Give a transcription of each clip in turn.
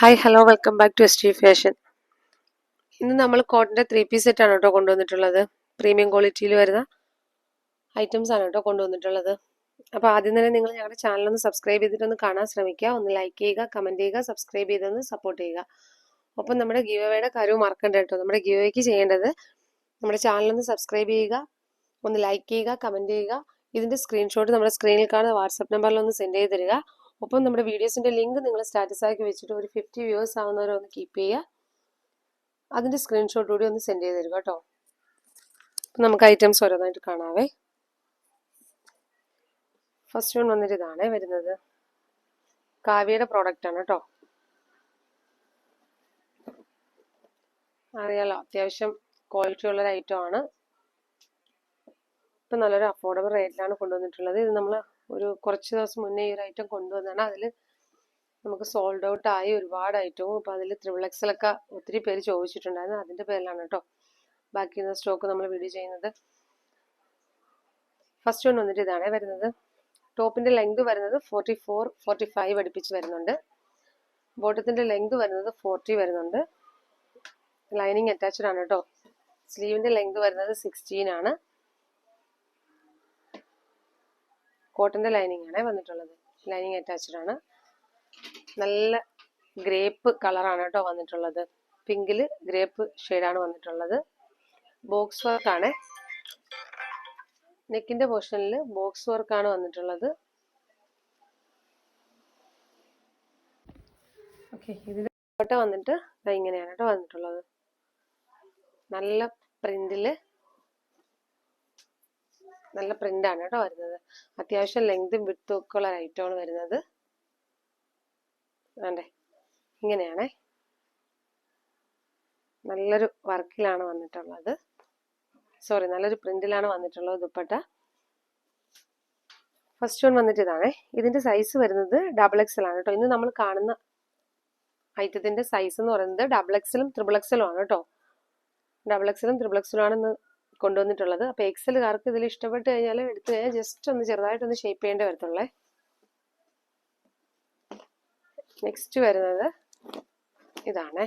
Hi hello welcome back to S T fashion ഇന്ന് നമ്മൾ കോട്ടന്റെ three piece set ആണ് കേട്ടോ കൊണ്ടുവന്നിട്ടുള്ളത്. പ്രീമിയം ക്വാളിറ്റിയിൽ വരുന്ന ഐറ്റംസ് ആണ് കേട്ടോ കൊണ്ടുവന്നിട്ടുള്ളത്. അപ്പോൾ ആദ്യം തന്നെ നിങ്ങൾ ഞങ്ങളുടെ ചാനലൊന്ന് സബ്സ്ക്രൈബ് ചെയ്തിട്ടൊന്ന് കാണാൻ ശ്രമിക്കുക. ഒന്ന് ലൈക്ക് ചെയ്യുക കമന്റ് ചെയ്യുക സബ്സ്ക്രൈബ് ചെയ്തൊന്ന് സപ്പോർട്ട് ചെയ്യുക. ഒപ്പം നമ്മുടെ ഗീവ് അവയുടെ കാര്യവും മറക്കണ്ട കേട്ടോ. നമ്മുടെ ഗീവ് ചെയ്യേണ്ടത് നമ്മുടെ ചാനലൊന്ന് സബ്സ്ക്രൈബ് ചെയ്യുക ഒന്ന് ലൈക്ക് ചെയ്യുക കമന്റ് ചെയ്യുക. ഇതിന്റെ സ്ക്രീൻഷോട്ട് നമ്മുടെ സ്ക്രീനിൽ കാണുന്ന വാട്സപ്പ് നമ്പറിലൊന്ന് സെൻഡ് ചെയ്ത് തരിക. ഒപ്പം നമ്മുടെ വീഡിയോസിന്റെ ലിങ്ക് നിങ്ങൾ സ്റ്റാറ്റസ് ആക്കി വെച്ചിട്ട് ഒരു ഫിഫ്റ്റി വ്യൂവേഴ്സ് ആവുന്നവരെ ഒന്ന് കീപ്പ് ചെയ്യുക. അതിന്റെ സ്ക്രീൻഷോട്ട് കൂടി ഒന്ന് സെൻഡ് ചെയ്ത് തരിക കേട്ടോ. അപ്പം നമുക്ക് ഐറ്റംസ് ഓരോന്നായിട്ട് കാണാവേ. ഫസ്റ്റ് വൺ വന്നിട്ട് ഇതാണ് വരുന്നത്. കാവ്യയുടെ പ്രോഡക്റ്റ് ആണ് കേട്ടോ. അറിയാലോ അത്യാവശ്യം ക്വാളിറ്റി ഉള്ള ഒരു ഐറ്റം ആണ്. ഇപ്പം നല്ലൊരു അഫോർഡബിൾ റേറ്റിലാണ് കൊണ്ടുവന്നിട്ടുള്ളത്. ഇത് നമ്മൾ ഒരു കുറച്ച് ദിവസം മുന്നേ ഈ ഒരു ഐറ്റം കൊണ്ടുവന്നാണ് അതിൽ നമുക്ക് സോൾഡ് ഔട്ട് ആയി ഒരുപാട് ഐറ്റവും അപ്പോൾ അതിൽ ത്രിവിളക്സിലൊക്കെ ഒത്തിരി പേര് ചോദിച്ചിട്ടുണ്ടായിരുന്നു. അതിന്റെ പേരിലാണ് കേട്ടോ ബാക്കി സ്റ്റോക്ക് നമ്മൾ വീഡിയോ ചെയ്യുന്നത്. ഫസ്റ്റ് വൺ വന്നിട്ട് ഇതാണ് വരുന്നത്. ടോപ്പിന്റെ ലെങ്ത് വരുന്നത് ഫോർട്ടി ഫോർ ഫോർട്ടി ഫൈവ് അടുപ്പിച്ച് വരുന്നുണ്ട്. ബോട്ടത്തിന്റെ ലെങ്ത് വരുന്നത് ഫോർട്ടി വരുന്നുണ്ട്. ലൈനിങ് അറ്റാച്ച്ഡ് ആണ് കേട്ടോ സ്ലീവിന്റെ ലെങ്ത് വരുന്നത് സിക്സ്റ്റീൻ ആണ്. കോട്ടന്റെ ലൈനിങ് ആണ് വന്നിട്ടുള്ളത്. ലൈനിങ് അറ്റാച്ച്ഡ് ആണ്. നല്ല ഗ്രേപ്പ് കളറാണ് കേട്ടോ വന്നിട്ടുള്ളത്. പിങ്കിൽ ഗ്രേപ്പ് ഷെയ്ഡാണ് വന്നിട്ടുള്ളത്. ബോക്സ് വർക്കാണ് നെക്കിന്റെ പോർഷനിൽ ബോക്സ് വർക്കാണ് വന്നിട്ടുള്ളത്. ഓക്കെ ഇതിന്റെ ഫോട്ടോ വന്നിട്ട് ഇങ്ങനെയാണ് കേട്ടോ വന്നിട്ടുള്ളത്. നല്ല പ്രിന്റിൽ നല്ല പ്രിന്റാണ് കേട്ടോ വരുന്നത്. അത്യാവശ്യം ലെങ്തും വിട്ടും ഒക്കെ ഉള്ള ഐറ്റമാണ് വരുന്നത്. വേണ്ടേ ഇങ്ങനെയാണേ. നല്ലൊരു വർക്കിലാണ് വന്നിട്ടുള്ളത്. സോറി നല്ലൊരു പ്രിന്റിലാണ് വന്നിട്ടുള്ളത് ദുപ്പട്ട. ഫസ്റ്റ് വൺ വന്നിട്ട് ഇതാണേ. ഇതിന്റെ സൈസ് വരുന്നത് ഡബിൾ എക്സൽ ആണ് കേട്ടോ. ഇന്ന് നമ്മൾ കാണുന്ന ഐറ്റത്തിന്റെ സൈസ് എന്ന് പറയുന്നത് ഡബിൾ എക്സലും ത്രിബിൾ എക്സലും ആണ് കേട്ടോ. ഡബിൾ എക്സലും ത്രിബിൾ എക്സലും ആണ് ഇന്ന് കൊണ്ടുവന്നിട്ടുള്ളത്. അപ്പോൾ എക്സലുകാർക്ക് ഇതിൽ ഇഷ്ടപ്പെട്ട് കഴിഞ്ഞാൽ എടുത്തു കഴിഞ്ഞാൽ ജസ്റ്റ് ഒന്ന് ചെറുതായിട്ടൊന്ന് ഷേപ്പ് ചെയ്യേണ്ടി വരത്തുള്ളേ. നെക്സ്റ്റ് വരുന്നത് ഇതാണേ.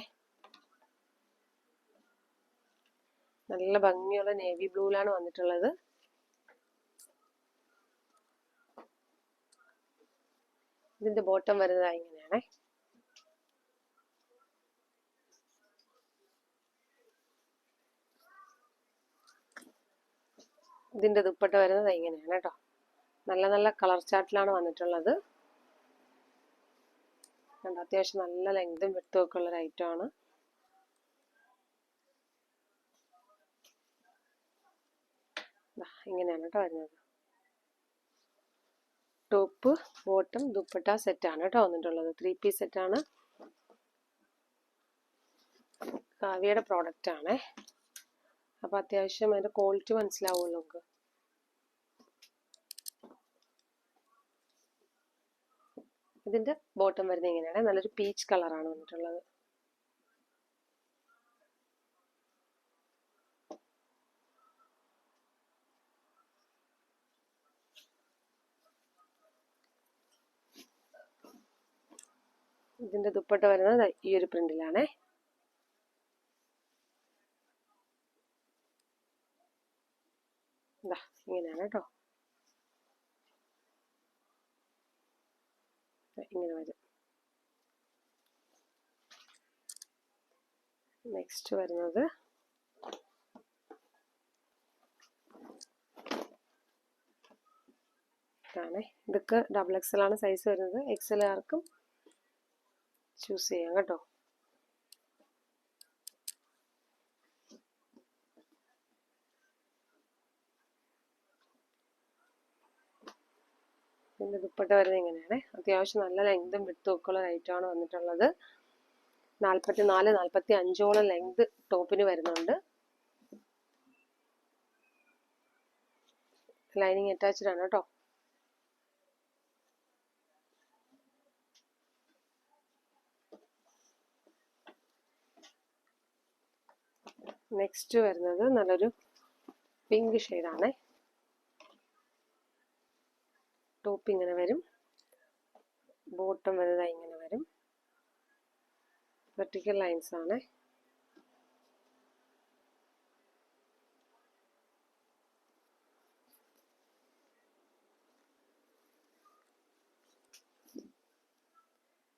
നല്ല ഭംഗിയുള്ള നേവി ബ്ലൂവിലാണ് വന്നിട്ടുള്ളത്. ഇതിന്റെ ബോട്ടം വരുന്നത് ഇങ്ങനെയാണേ. ഇതിന്റെ ദുപ്പട്ട വരുന്നത് ഇങ്ങനെയാണ് കേട്ടോ. നല്ല നല്ല കളർ ചാർട്ടിലാണ് വന്നിട്ടുള്ളത്. കണ്ടോ അത്യാവശ്യം നല്ല ലെങ്തും വിട്ടും ഒക്കെ ഉള്ളൊരു ഐറ്റം ആണ്. ഇങ്ങനെയാണ് കേട്ടോ വരുന്നത്. ടോപ്പ് ബോട്ടം ദുപ്പട്ട സെറ്റ് ആണ് കേട്ടോ വന്നിട്ടുള്ളത്. ത്രീ പീസ് സെറ്റ് ആണ്. കാവ്യയുടെ പ്രോഡക്റ്റ് ആണേ. അപ്പൊ അത്യാവശ്യം അതിന്റെ ക്വാളിറ്റി മനസ്സിലാവുമല്ലോ നമുക്ക്. ഇതിന്റെ ബോട്ടം വരുന്നത് ഇങ്ങനെയാണ്. നല്ലൊരു പീച്ച് കളറാണ് വന്നിട്ടുള്ളത്. ഇതിന്റെ ദുപ്പട്ട വരുന്നത് ഈ ഒരു പ്രിന്റിലാണേ ഇങ്ങനെയാണ് കേട്ടോ ഇങ്ങനെ വരും. നെക്സ്റ്റ് വരുന്നത് ഇതാണ്. ഇതൊക്കെ ഡബിൾ എക്സൽ ആണ് സൈസ് വരുന്നത്. എക്സൽ ആർക്കും ചൂസ് ചെയ്യാം കേട്ടോ. ഇതിന്റെ ദുപ്പട്ട വരുന്നത് ഇങ്ങനെയാണ് അത്യാവശ്യം നല്ല ലെങ്തും വിട്ടും ഒക്കെ ഉള്ള ഐറ്റമാണ് വന്നിട്ടുള്ളത്. നാൽപ്പത്തി നാല് നാൽപ്പത്തി അഞ്ചോളം ലെങ്ത് ടോപ്പിന് വരുന്നുണ്ട്. ലൈനിങ് അറ്റാച്ച്ഡ് ആണ് കേട്ടോ. നെക്സ്റ്റ് വരുന്നത് നല്ലൊരു പിങ്ക് ഷെയ്ഡാണേ ടോപ്പ് ഇങ്ങനെ വരും. ബോട്ടം വലുതായി ഇങ്ങനെ വരും. വെർട്ടിക്കൽ ലൈൻസ് ആണ്.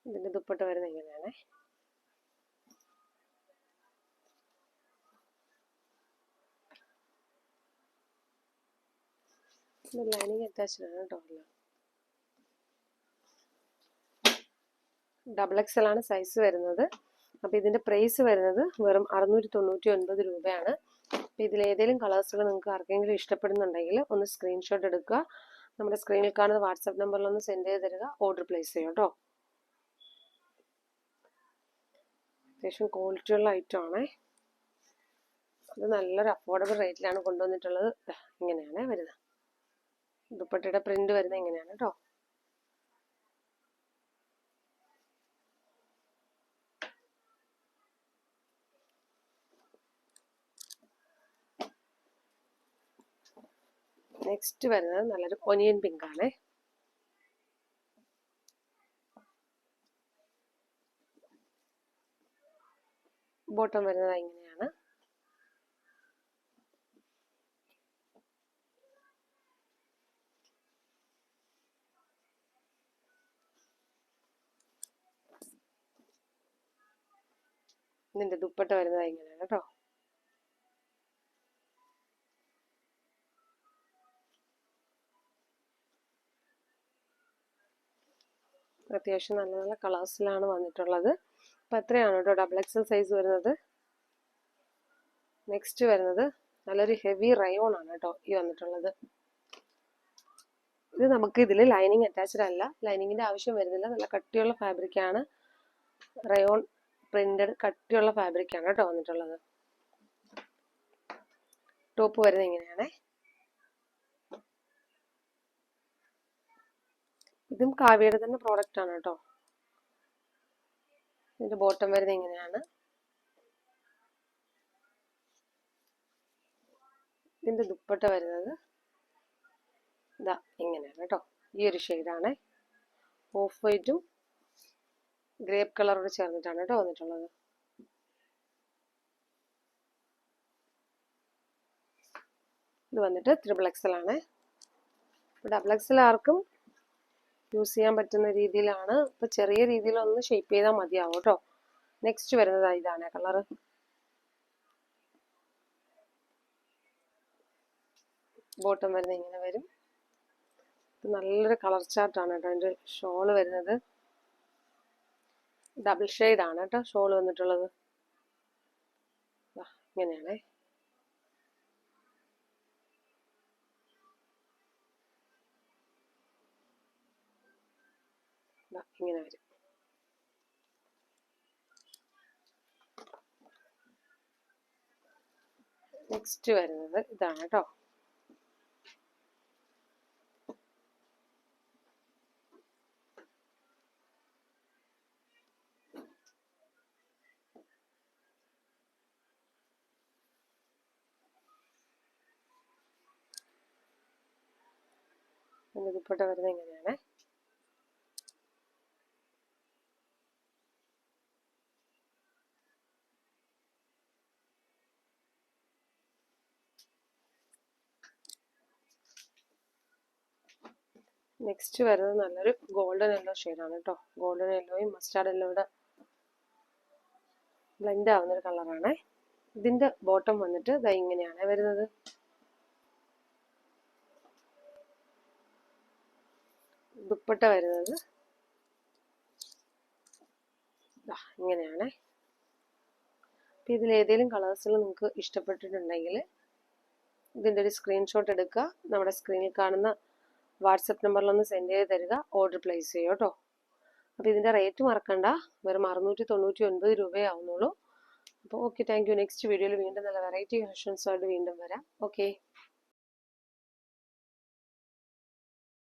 ഇതിന്റെ ദുപ്പട്ട വരുന്നത് ഇങ്ങനെയാണ്. ലൈനിങ് അറ്റാച്ച്ഡ് ആണ് കേട്ടോ ഡബിൾ എക്സ് എൽ ആണ് സൈസ് വരുന്നത്. അപ്പോൾ ഇതിന്റെ പ്രൈസ് വരുന്നത് വെറും അറുന്നൂറ്റി തൊണ്ണൂറ്റി ഒൻപത് രൂപയാണ്. അപ്പോൾ ഇതിൽ ഏതെങ്കിലും കളേഴ്സുകൾ നിങ്ങൾക്ക് ആർക്കെങ്കിലും ഇഷ്ടപ്പെടുന്നുണ്ടെങ്കിൽ ഒന്ന് സ്ക്രീൻഷോട്ട് എടുക്കുക. നമ്മുടെ സ്ക്രീനിൽ കാണുന്ന വാട്സാപ്പ് നമ്പറിൽ ഒന്ന് സെൻഡ് ചെയ്ത് തരിക. ഓർഡർ പ്ലേസ് ചെയ്യും കേട്ടോ. അത്യാവശ്യം ക്വാളിറ്റി ഉള്ള ഐറ്റം ആണേ. അത് നല്ലൊരു അഫോർഡബിൾ റേറ്റിലാണ് കൊണ്ടുവന്നിട്ടുള്ളത്. ഇങ്ങനെയാണ് വരുന്നത്. ദുപ്പട്ടയുടെ പ്രിന്റ് വരുന്നത് ഇങ്ങനെയാണ് കേട്ടോ. നെക്സ്റ്റ് വരുന്നത് നല്ലൊരു ഒനിയൻ പിങ്ക് ആണേ. ബോട്ടം വരുന്നത് ഇങ്ങനെയാണ്. ഇതിന്റെ ദുപ്പട്ട വരുന്നത് ഇങ്ങനെയാണ് കേട്ടോ. അത്യാവശ്യം നല്ല നല്ല കളേഴ്സിലാണ് വന്നിട്ടുള്ളത്. അപ്പം എത്രയാണ് കേട്ടോ ഡബിൾ എക്സൽ സൈസ് വരുന്നത്. നെക്സ്റ്റ് വരുന്നത് നല്ലൊരു ഹെവി റയോൺ ആണ് കേട്ടോ ഈ വന്നിട്ടുള്ളത്. ഇത് നമുക്ക് ഇതിൽ ലൈനിങ് അറ്റാച്ച്ഡ് അല്ല. ലൈനിങ്ങിന്റെ ആവശ്യം വരുന്നില്ല. നല്ല കട്ടിയുള്ള ഫാബ്രിക്കാണ് റയോൺ പ്രിന്റഡ് കട്ടിയുള്ള ഫാബ്രിക്കാണ് കേട്ടോ വന്നിട്ടുള്ളത്. ടോപ്പ് വരുന്നത് ഇങ്ങനെയാണേ. ഇതും കാവ്യയുടെ തന്നെ പ്രോഡക്റ്റ് ആണ് കേട്ടോ. ഇതിന്റെ ബോട്ടം വരുന്നത് ഇങ്ങനെയാണ്. ഇതിന്റെ ദുപ്പട്ട വരുന്നത് ഇതാ ഇങ്ങനെയാണ് കേട്ടോ. ഈ ഒരു ഷെയ്ഡാണ് ഓഫ് വൈറ്റും ഗ്രേപ്പ് കളറോട് ചേർന്നിട്ടാണ് കേട്ടോ വന്നിട്ടുള്ളത്. ഇത് വന്നിട്ട് ത്രിബിൾ എക്സൽ ആണ്. ഡബിൾ എക്സൽ ആർക്കും യൂസ് ചെയ്യാൻ പറ്റുന്ന രീതിയിലാണ്. ഇപ്പൊ ചെറിയ രീതിയിൽ ഒന്ന് ഷേപ്പ് ചെയ്താൽ മതിയാവും കേട്ടോ നെക്സ്റ്റ് വരുന്നത് ഇതാണ് കളറ് ബോട്ടം വരുന്നത് ഇങ്ങനെ വരും. നല്ലൊരു കളർ ചാർട്ടാണ് കേട്ടോ അതിന്റെ ഷോൾ വരുന്നത്. ഡബിൾ ഷെയ്ഡ് ആണ് കേട്ടോ ഷോൾ വന്നിട്ടുള്ളത്. ഇങ്ങനെയാണേ. ഇങ്ങനെ വരും. നെക്സ്റ്റ് വരുന്നത് ഇതാണ് കേട്ടോ ദുപ്പട്ട വരുന്നത് ഇങ്ങനെയാണ്. നെക്സ്റ്റ് വരുന്നത് നല്ലൊരു ഗോൾഡൻ യെല്ലോ ആണ് കേട്ടോ ഗോൾഡൻ യെല്ലോയും മസ്റ്റാർഡ് യെല്ലോയുടെ ബ്ലെൻഡ് ആവുന്ന ഒരു കളറാണ് ഇതിന്റെ ബോട്ടം വന്നിട്ട് ഇതാ ഇങ്ങനെയാണ് വരുന്നത്. ദുപ്പട്ട വരുന്നത്. ഇങ്ങനെയാണ്. അപ്പം ഇതിൽ ഏതെങ്കിലും കളേഴ്സിൽ നിങ്ങൾക്ക് ഇഷ്ടപ്പെട്ടിട്ടുണ്ടെങ്കിൽ ഇതിന്റെ ഒരു സ്ക്രീൻഷോട്ട് എടുക്കുക. നമ്മുടെ സ്ക്രീനിൽ കാണുന്ന വാട്സപ്പ് നമ്പറിലൊന്ന് സെൻഡ് ചെയ്ത് തരിക. ഓർഡർ പ്ലേസ് ചെയ്യുക കേട്ടോ. അപ്പോൾ ഇതിന്റെ റേറ്റ് മറക്കണ്ട. വെറും അറുന്നൂറ്റി തൊണ്ണൂറ്റി ഒൻപത് രൂപയേ ആവുന്നുള്ളൂ അപ്പോൾ ഓക്കെ താങ്ക് യു. നെക്സ്റ്റ് വീഡിയോയിൽ വീണ്ടും നല്ല വെറൈറ്റി കളക്ഷൻസുമായിട്ട് വീണ്ടും വരാം. ഓക്കെ.